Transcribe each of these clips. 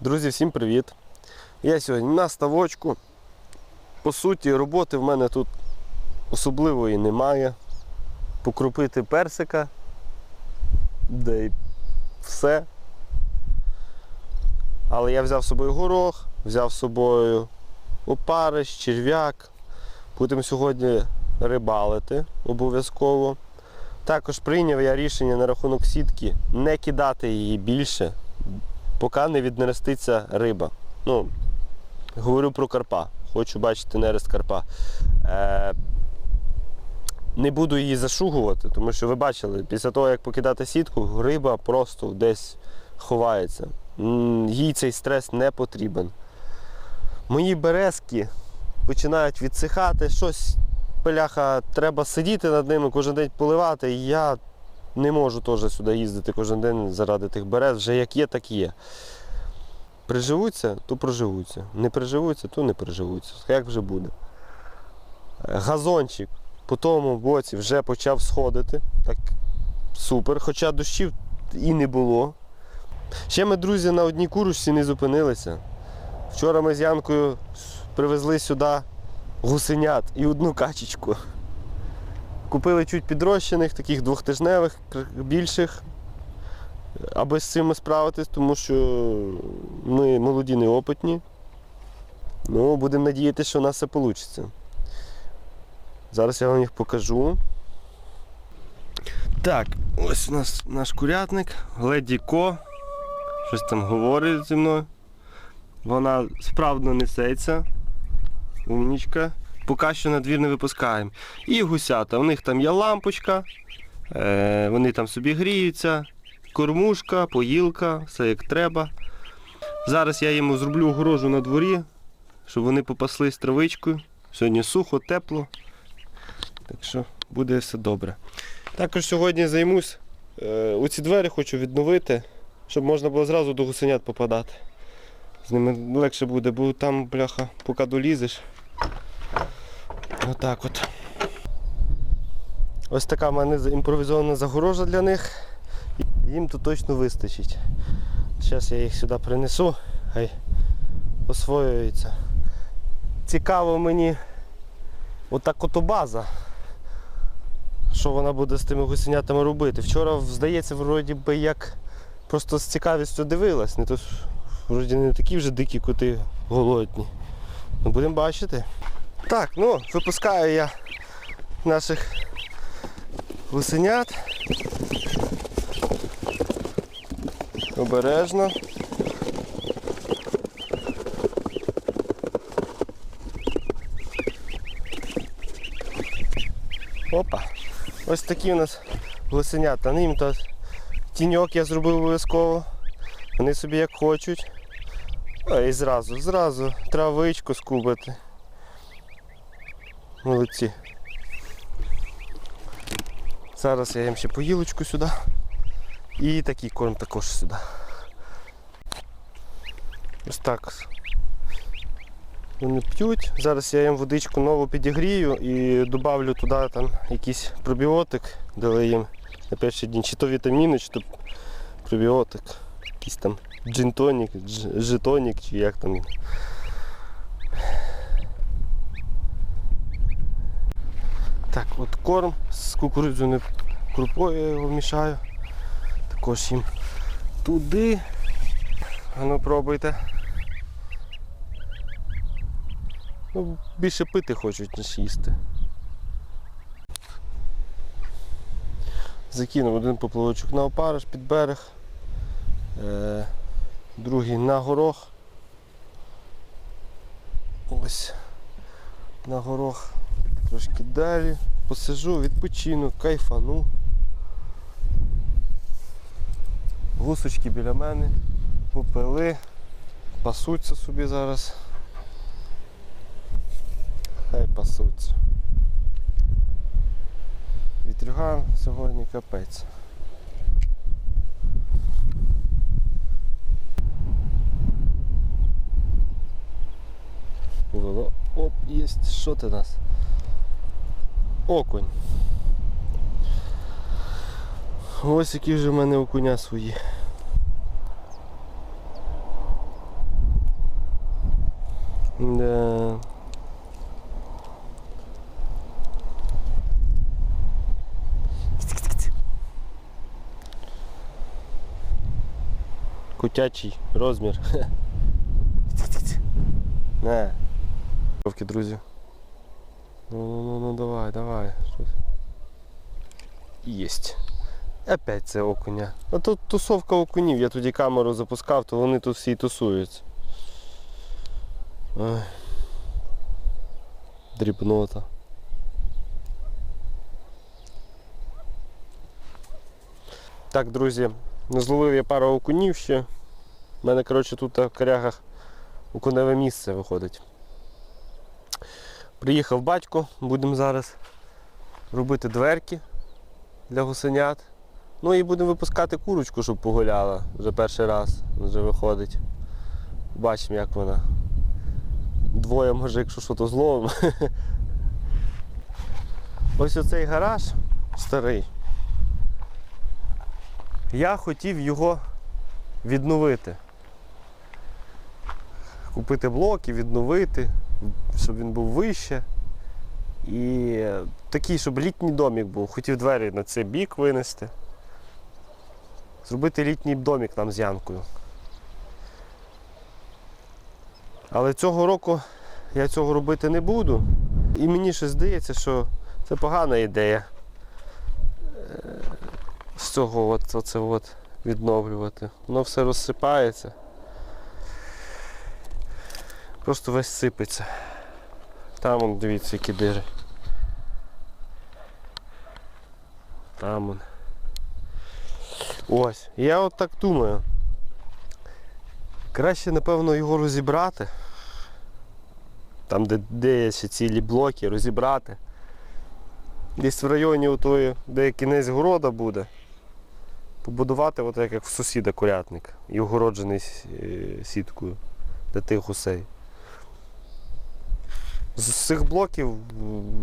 Друзі, всім привіт! Я сьогодні на ставочку. По суті, роботи в мене тут особливої немає. Покрупити персика, де й все. Але я взяв з собою горох, взяв з собою опариш, черв'як. Будемо сьогодні рибалити обов'язково. Також прийняв я рішення на рахунок сітки не кидати її більше, поки не віднереститься риба. Ну, говорю про карпа. Хочу бачити нерест карпа. Е, не буду її зашугувати, тому що ви бачили, після того, як покидати сітку, риба просто десь ховається. Їй цей стрес не потрібен. Мої березки починають відсихати, щось пиляха, треба сидіти над ними кожен день поливати. Я не можу теж сюди їздити кожен день заради тих берез. Вже як є, так є. Приживуться, то проживуться. Не приживуться, то не приживуться. Як вже буде. Газончик по тому боці вже почав сходити. Так супер. Хоча дощів і не було. Ще ми, друзі, на одній курочці не зупинилися. Вчора ми з Янкою привезли сюди гусенят і одну качечку. Купили чуть підрощених, таких двохтижневих, більших, аби з цим справитись, тому що ми молоді неопитні. Ну, будемо надіятися, що у нас все вийде. Зараз я вам їх покажу. Так, ось у нас наш курятник, Леді Ко. Щось там говорить зі мною. Вона справно несеться. Умнічка. Поки що на двір не випускаємо. І гусята. У них там є лампочка, е, вони там собі гріються, кормушка, поїлка, все як треба. Зараз я йому зроблю огорожу на дворі, щоб вони попаслись травичкою. Сьогодні сухо, тепло. Так що буде все добре. Також сьогодні займусь. Е, оці двері хочу відновити, щоб можна було зразу до гусенят попадати. З ними легше буде, бо там, бляха, поки долізеш. Отак от. Ось така в мене імпровізована загорожа для них. Їм тут точно вистачить. Зараз я їх сюди принесу, хай освоюються. Цікаво мені отак ото база. Що вона буде з тими гусенятами робити. Вчора, здається, вроді би як просто з цікавістю дивилась. Не то вроді не такі вже дикі коти голодні. Ну, будемо бачити. Так, ну, випускаю я наших гусенят. Обережно. Опа. Ось такі у нас гусенята. Ну, Їм то тіньок я зробив обов'язково. Вони собі як хочуть. А, і зразу, зразу травичку скубити. Молодці. Зараз я їм ще поїлочку сюди. І такий корм також сюди. Ось так. Вони п'ють. Зараз я їм водичку нову підігрію і додавлю туди там якийсь пробіотик, дали їм на перший день. Чи то вітаміни, чи то пробіотик. Якийсь там джинтонік, дж- жетонік, чи як там. Так, от корм з кукурудзяною крупою я його мішаю. Також їм туди. А ну пробуйте. Ну, більше пити хочуть, ніж їсти. Закинув один поплавочок на опариш під берег, е, другий на горох. Ось на горох трошки далі. Посижу, відпочину, кайфану. Гусочки біля мене, попили, пасуться собі зараз. Хай пасуться. Вітрюган сьогодні капець. Повело. Оп, єсть. Що ти нас? Окунь. Ось які вже в мене окуня свої. Да. Кутячий розмір. Не. Ровки, друзі. Ну, ну, ну, ну, давай, давай. Єсть. Опять це окуня. А тут тусовка окунів. Я тоді камеру запускав, то вони тут всі тусуються. Ой. Дрібнота. Так, друзі, зловив я пару окунів ще. У мене, коротше, тут в корягах окуневе місце виходить. Приїхав батько, будемо зараз робити дверки для гусенят. Ну і будемо випускати курочку, щоб погуляла. Вже перший раз вже виходить. Бачимо, як вона. Двоє може, якщо що, то зловимо. Ось оцей гараж старий. Я хотів його відновити. Купити блоки, відновити, щоб він був вище. І такий, щоб літній домик був. Хотів двері на цей бік винести. Зробити літній домик нам з Янкою. Але цього року я цього робити не буду. І мені ще здається, що це погана ідея е, з цього от, оце от відновлювати. Воно все розсипається. Просто весь сипеться. Там он, дивіться, які дири. Там он. Ось. Я от так думаю. Краще, напевно, його розібрати. Там, де, де є ще цілі блоки, розібрати. Десь в районі отої, де кінець города буде. Побудувати, от як в сусіда курятник. І огороджений е, сіткою для тих гусей. З цих блоків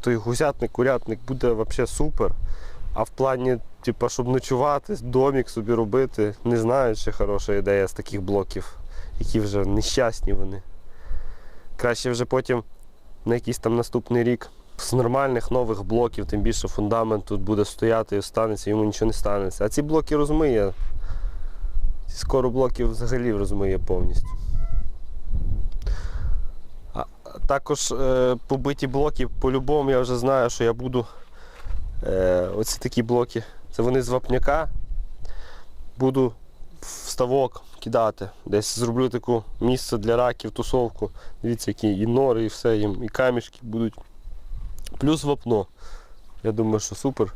той гусятник, курятник буде взагалі супер. А в плані, типу, щоб ночувати, домік собі робити, не знаю, чи хороша ідея з таких блоків, які вже нещасні вони. Краще вже потім на якийсь там наступний рік з нормальних нових блоків, тим більше фундамент тут буде стояти і станеться, йому нічого не станеться. А ці блоки розмиє. Скоро блоки взагалі розмиє повністю. А, також е, побиті блоки, по-любому я вже знаю, що я буду е, оці такі блоки. Це вони з вапняка. Буду в ставок кидати. Десь зроблю таку місце для раків, тусовку. Дивіться, які і нори, і все їм, і камішки будуть. Плюс вапно. Я думаю, що супер.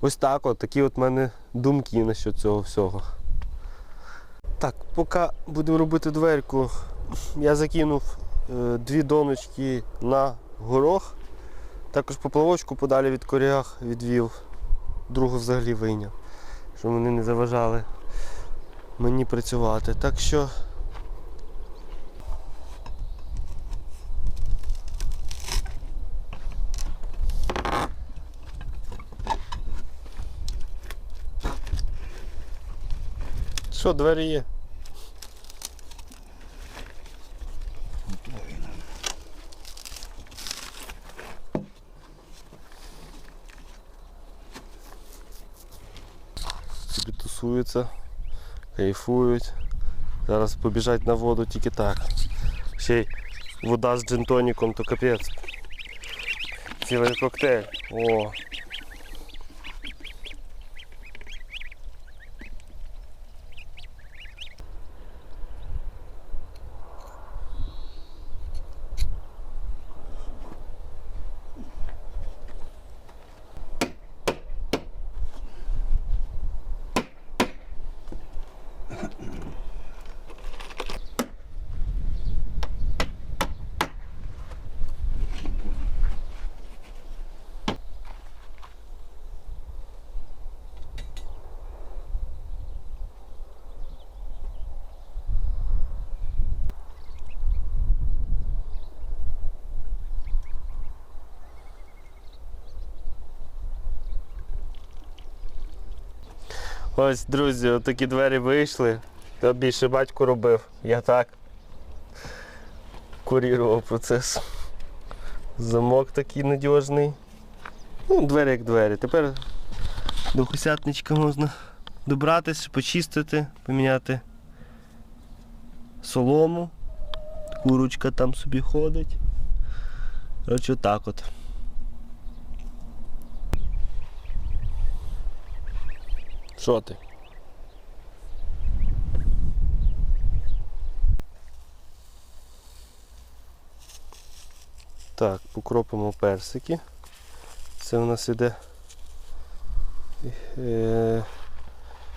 Ось так от, такі от в мене думки насчет цього всього. Так, поки будемо робити дверку, я закинув дві доночки на горох. Також поплавочку подалі від коряг відвів, другу взагалі вийняв, щоб вони не заважали мені працювати. Так що Що, двері є? Собі тусуються, кайфують. Зараз побіжать на воду тільки так. Ще й вода з джинтоніком, то капець. Цілий коктейль. О. Ось, друзі, отакі двері вийшли. Та більше батько робив. Я так. курірував процес. Замок такий надіжний. Ну, двері як двері. Тепер до хусятничка можна добратися, почистити, поміняти солому. Курочка там собі ходить. Коротше, отак от. Що ти? Так, покропимо персики. Це у нас іде е,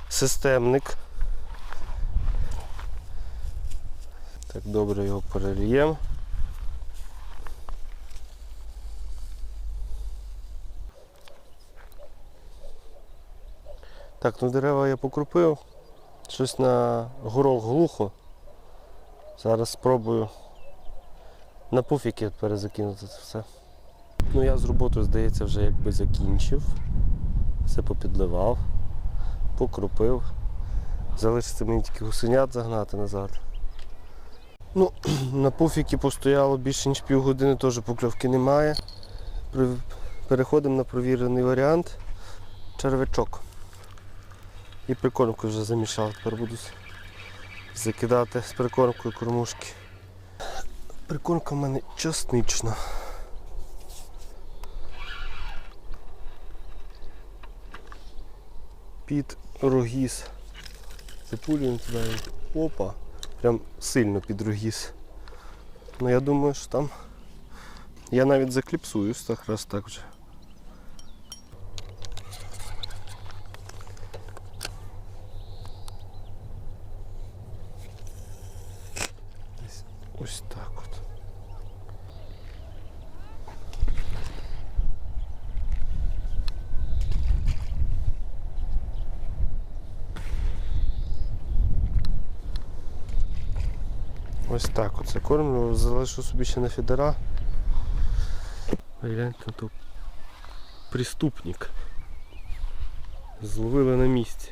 системник. Так, добре його перельємо. Так, ну дерева я покропив. Щось на горох глухо. Зараз спробую на пуфіки перезакинути це все. Ну я з роботою, здається, вже якби закінчив. Все попідливав, покропив. Залишиться мені тільки гусенят загнати назад. Ну, на пуфіки постояло більше ніж півгодини, теж покльовки немає. Переходимо на провірений варіант. Червячок. І прикормку вже замішав. Тепер буду закидати з прикормкою кормушки. Прикормка в мене часнична. Під рогіз. Запулюємо туди. Опа. Прям сильно під рогіз. Ну я думаю, що там. Я навіть закліпсуюсь раз так вже. Десь Ось так от. Ось так оце кормлю, залишу собі ще на фідера. Гляньте то преступник. Зловили на місці.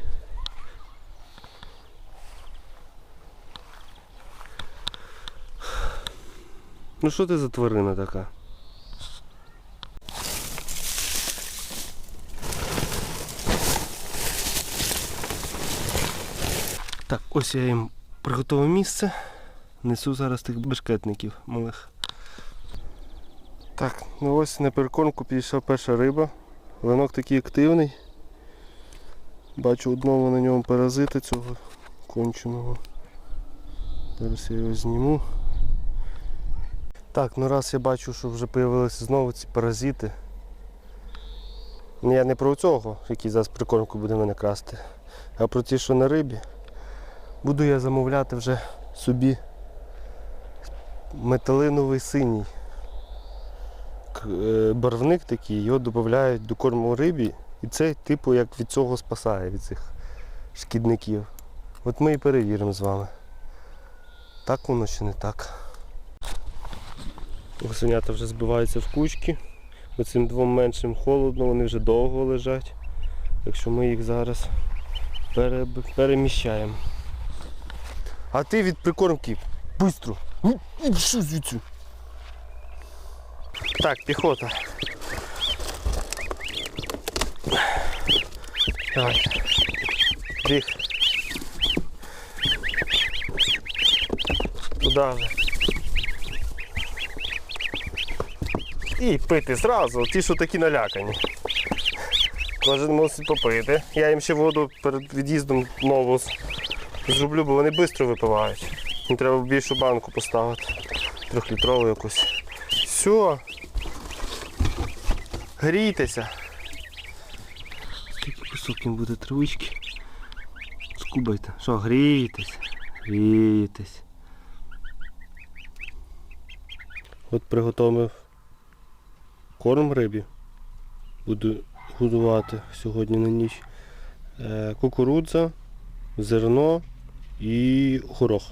Ну що ти за тварина така? Так, ось я їм приготував місце. Несу зараз тих бешкетників малих. Так, ну ось на перекормку підійшла перша риба. Линок такий активний. Бачу одного на ньому паразита цього конченого. Зараз я його зніму. Так, ну раз я бачу, що вже з'явилися знову ці паразити. Ну, Я не про цього, який зараз прикормку буде мене красти, а про ті, що на рибі. Буду я замовляти вже собі металиновий синій е, барвник такий, його додають до корму рибі, і це типу як від цього спасає, від цих шкідників. От ми і перевіримо з вами. Так воно чи не так. Гусенята вже збиваються в кучки. Оцим двом меншим холодно, вони вже довго лежать. Так що ми їх зараз пере- переміщаємо. А ти від прикормки. Бистро. Ну, і Що звідси? Так, піхота. Давай. Біг. Куди ви? І пити зразу, ті, що такі налякані. Кожен мусить попити. Я їм ще воду перед від'їздом нову зроблю, бо вони швидко випивають. Їм треба більшу банку поставити. Трьохлітрову якусь. Все. Грійтеся. Скільки кусок їм буде травички. Скубайте. Що, грійтесь? Грійтесь. От приготував корм рибі. Буду годувати сьогодні на ніч. Е, Кукурудза, зерно і горох.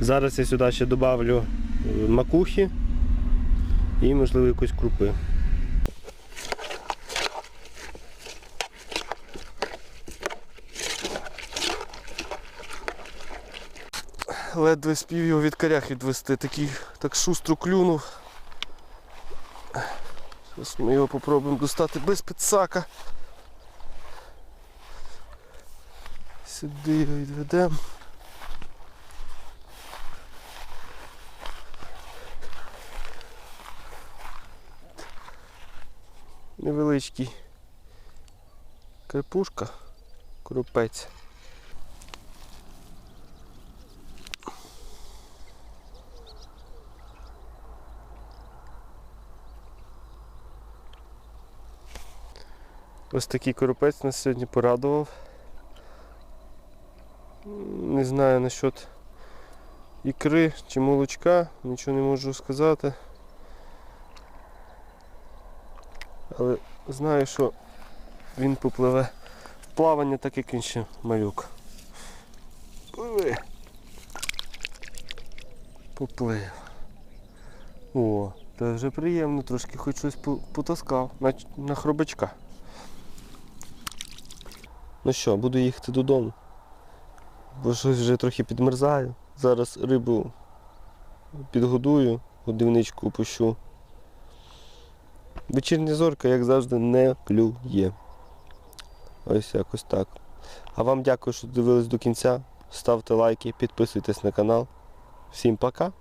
Зараз я сюди ще додавлю е, макухи і, можливо, якоїсь крупи. ледве спів його від корях відвести. Такий так шустро клюнув. Зараз ми його попробуємо достати без підсака. Сюди його відведемо. Невеличкий крепушка, крупець. Ось такий коропець нас сьогодні порадував. Не знаю насчет ікри чи молочка, нічого не можу сказати. Але знаю, що він попливе в плавання, так як ще малюк. Поплив. О, це вже приємно, трошки хоч щось потаскав на, на хробачка. Ну що, буду їхати додому. Бо щось вже трохи підмерзаю. Зараз рибу підгодую, годівничку опущу. Вечірня зорка, як завжди, не клює. Ось якось так. А вам дякую, що дивились до кінця. Ставте лайки, підписуйтесь на канал. Всім пока!